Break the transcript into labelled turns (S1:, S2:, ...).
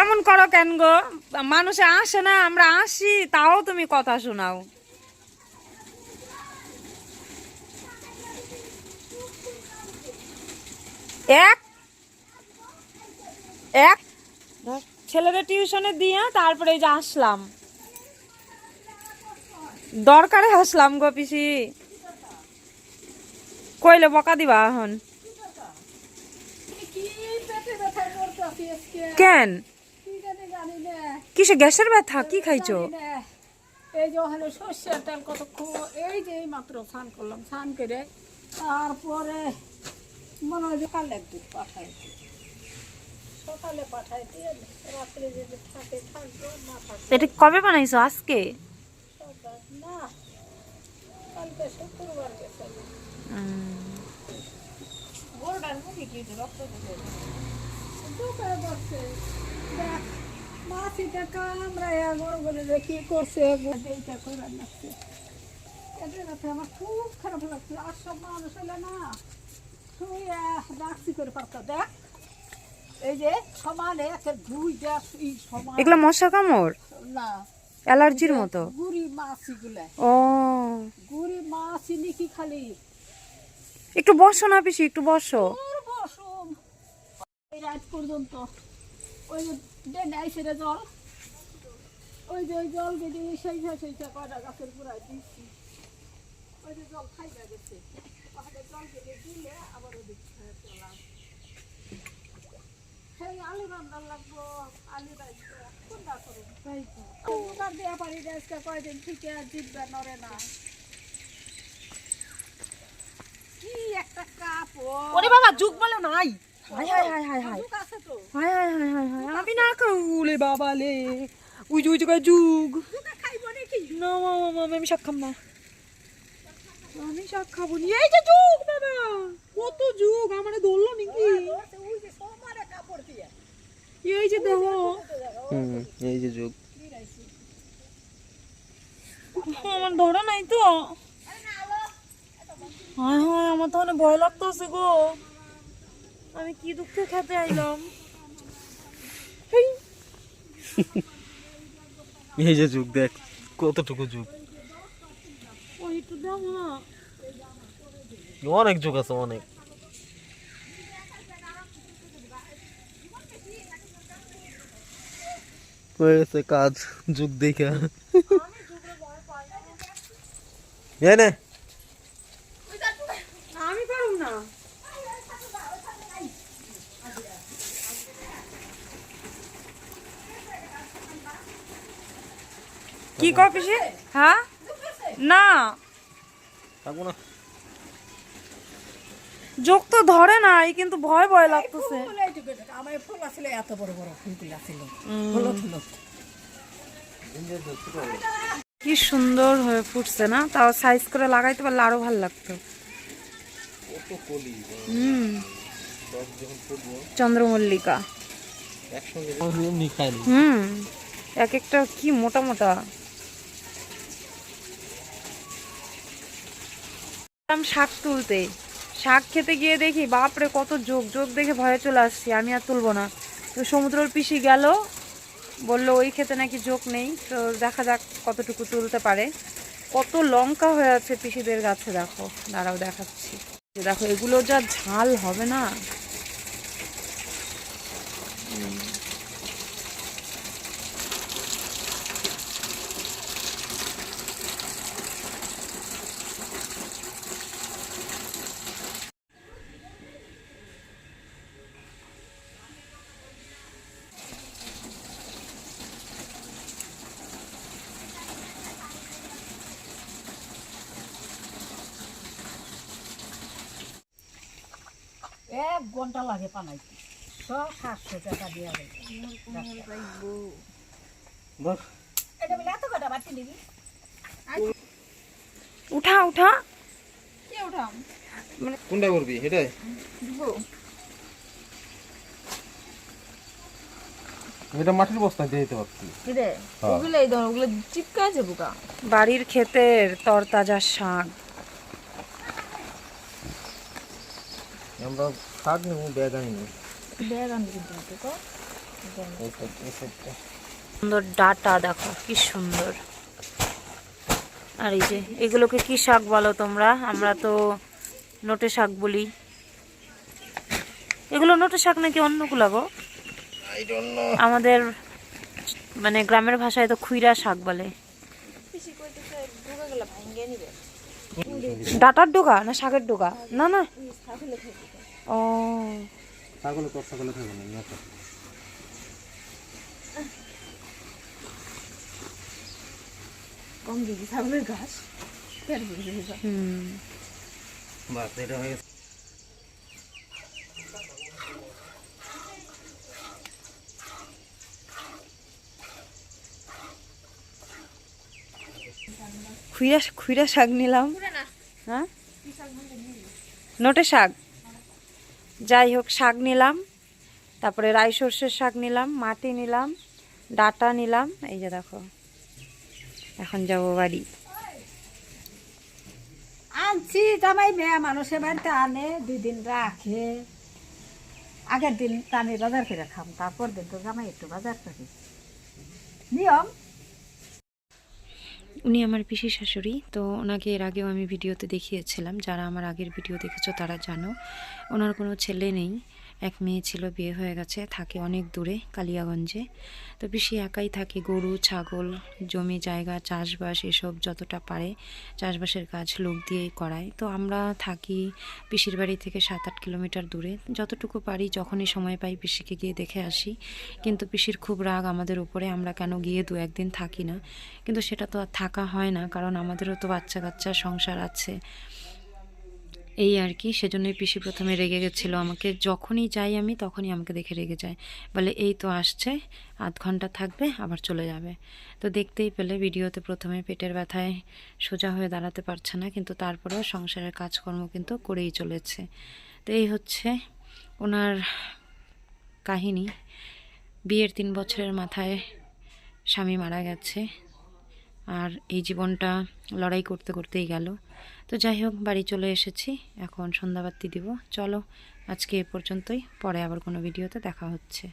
S1: এমন করো কেন গো? মানুষে আসে না আমরা আসি তাও তুমি কথা শোনাও। এক এক ছেলেদের টিউশনে দিয়ে তারপরে এই যে আসলাম। দরকারে আসলাম গো পিসি। কইলে বকা দিবা এখন। কেন? কিসে গ্যাসের ব্যথা? কি খাইছো?
S2: এই যে ওখানে সর্ষের তেল কত খু- এই যে এই মাত্র স্নান করলাম স্নান করে তারপরে মনে হয় কাল একদিন পাঠাই সকালে পাঠাই দিয়ে রাত্রে যদি থাকে থাকবে না থাকবে।
S1: এটা কবে বানাইছো? আজকে?
S2: না কালকে শুক্রবার গেছে। গোলটার মুখে কি রক্ত দোকানে দেখ। মাছিটা যে কি করছে এইটা করে রাখছে এদের কাছে আমার খুব খারাপ লাগছে। আর সব মানুষ হলে না। শুয়ে রাখছি করে পারতো। দেখ এই যে সমানে একটা দুই দেখ এই সমান।
S1: এগুলো মশা কামড়?
S2: না।
S1: অ্যালার্জির মতো?
S2: গুড়ি মাছি গুলা
S1: ও।
S2: গুড়ি মাছি নাকি খালি?
S1: একটু বসো না পিসি একটু বসো।
S2: এই রাত পর্যন্ত। ওই দেন আইসে রে জল। ওই যে ওই জল গেটে সেই সেই কয়টা গাছের গোড়ায় দিচ্ছি। ওই যে জল খাইবা গেছে। ওখানে জল গেটে দিলে আবার ওদিক চলাম সেই আলু রান্নার লাগবো। আলু রাখব। করুন তাই দেওয়া পারি আজকে কয়দিন থেকে জিতবে নরে না। কি একটা কাপড়।
S1: ওরে বাবা যুগ বলে নাই। হাই হাই হাই হাই হাই।
S2: যুগ আছে তো
S1: হাই হাই হাই হাই হাই। আমি না খাউলে বাবা লে উই যুগ যুগ যুগ। না মামা আমি শাক খাম না। আমি শাক খাব নি এই যে যুগ বাবা! কত যুগ আমারে ধরলো নাকি? এই যে দেখো।
S3: এই যে যোগ।
S1: আমার ধরে নাই তো। হায় হায় আমার তো অনেক ভয় লাগতেছে গো। আমি কি দুঃখে খেতে আইলাম?
S3: এই যে যুগ দেখ কতটুকু যুগ।
S1: ওই একটু দাও না।
S3: অনেক যুগ আছে অনেক। হয়ে গেছে কাজ যুগ দেখা। নে
S1: আমি পারুম না কি কপিসে হ্যাঁ? না।
S3: থাকব না।
S1: যোগ তো ধরে নাই কিন্তু ভয় ভয় লাগতেছে।
S2: আমার ফুল আসলে এত বড় বড় ফুলগুলো আসলে
S1: কি সুন্দর হয়ে ফুটছে না? তাও সাইজ করে লাগাইতে পারলে আরও ভালো লাগতো। হুম। চন্দ্রমল্লিকা। হুম। এক একটা কি মোটা মোটা। আমি শাক তুলতে। শাক খেতে গিয়ে দেখি, বাপরে, কত যোগ যোগ দেখে ভয়ে চলে আসছি, আমি আর তুলবো না। তো সমুদ্রর পিসি গেল, বলল, ওই খেতে নাকি যোগ নেই, তো দেখা যাক কতটুকু তুলতে পারে। কত লঙ্কা হয়ে আছে পিসিদের গাছে, দেখো, দাঁড়াও দেখাচ্ছি। দেখো, এগুলো যা ঝাল হবে না?
S2: ঘণ্টা লাগে পানাইতে সব সাতশো টাকা এটা এত কটা বাটি নিবি?
S1: উঠা উঠা।
S2: কে উঠাম?
S3: কোনটা করবি? এটাই? এটা মাটির বস্তায় দিয়ে দিতে পারছি হ্যাঁ।
S4: ওগুলো এই ধর ওগুলো চিপকা আছে বুকা
S1: বাড়ির ক্ষেতের তরতাজা শাক।
S3: আমরা শাক নেব ব্যাগ আনিনি
S4: ব্যাগ কিন্তু
S3: সাইডটা।
S5: সুন্দর ডাটা দেখো কি সুন্দর। আর এই যে এগুলোকে কি শাক বলো তোমরা? আমরা তো নোটে শাক বলি। এগুলো নোটে শাক নাকি অন্যগুলো গো? আমাদের মানে গ্রামের ভাষায় তো খুইরা শাক বলে। ডাটার ডোকা না শাকের ডোকা না না। ও।
S3: ছাগলে তোর ছাগলে খাবে না নিয়ে আসো।
S4: কম দিবি ছাগলের ঘাস।
S5: হুম।
S3: বাস এটা হয়ে
S5: খুইরা খুইরা শাক নিলাম। হ্যাঁ? নোটে শাক। যাই হোক শাক নিলাম। তারপরে রাই সর্ষের শাক নিলাম মাটি নিলাম ডাটা নিলাম। এই যে দেখো এখন যাব বাড়ি।
S2: আনছি জামাই মেয়ে মানুষের বাড়িতে আনে দুই দিন রাখে। আগের দিন আমি বাজার করে খাম তারপর দিন তো জামাই একটু বাজার করি। নিয়ম।
S5: উনি আমার পিসি শাশুড়ি, তো ওনাকে এর আগেও আমি ভিডিওতে দেখিয়েছিলাম। যারা আমার আগের ভিডিও দেখেছ তারা জানো। ওনার কোনো ছেলে নেই। এক মেয়ে ছিল, বিয়ে হয়ে গেছে, থাকে অনেক দূরে কালিয়াগঞ্জে। তো পিসি একাই থাকে, গরু, ছাগল, জমি, জায়গা, চাষবাস, এসব যতটা পারে চাষবাসের কাজ লোক দিয়েই করায়। তো আমরা থাকি পিসির বাড়ি থেকে সাত আট কিলোমিটার দূরে। যতটুকু পারি, যখনই সময় পাই পিসিকে গিয়ে দেখে আসি। কিন্তু পিসির খুব রাগ আমাদের উপরে, আমরা কেন গিয়ে দু একদিন থাকি না? কিন্তু সেটা তো আর থাকা হয় না, কারণ আমাদেরও তো বাচ্চা কাচ্চা সংসার আছে। এই আর কি, সেজন্যই পিসি প্রথমে রেগে গেছিল আমাকে। যখনই যাই আমি, তখনই আমাকে দেখে রেগে যায়। বলে, এই তো আসছে, আধ ঘণ্টা থাকবে, আবার চলে যাবে। তো দেখতেই পেলে ভিডিওতে প্রথমে পেটের ব্যথায় সোজা হয়ে দাঁড়াতে পারছে না, কিন্তু তারপরেও সংসারের কাজকর্ম কিন্তু করেই চলেছে। তো এই হচ্ছে ওনার কাহিনী। বিয়ের তিন বছরের মাথায় স্বামী মারা গেছে। আর এই জীবনটা লড়াই করতে করতেই গেল। তো যাই হোক, বাড়ি চলে এসেছি। এখন সন্ধ্যাবাতি দিব। চলো, আজকে এ পর্যন্তই। পরে আবার কোনো ভিডিওতে দেখা হচ্ছে।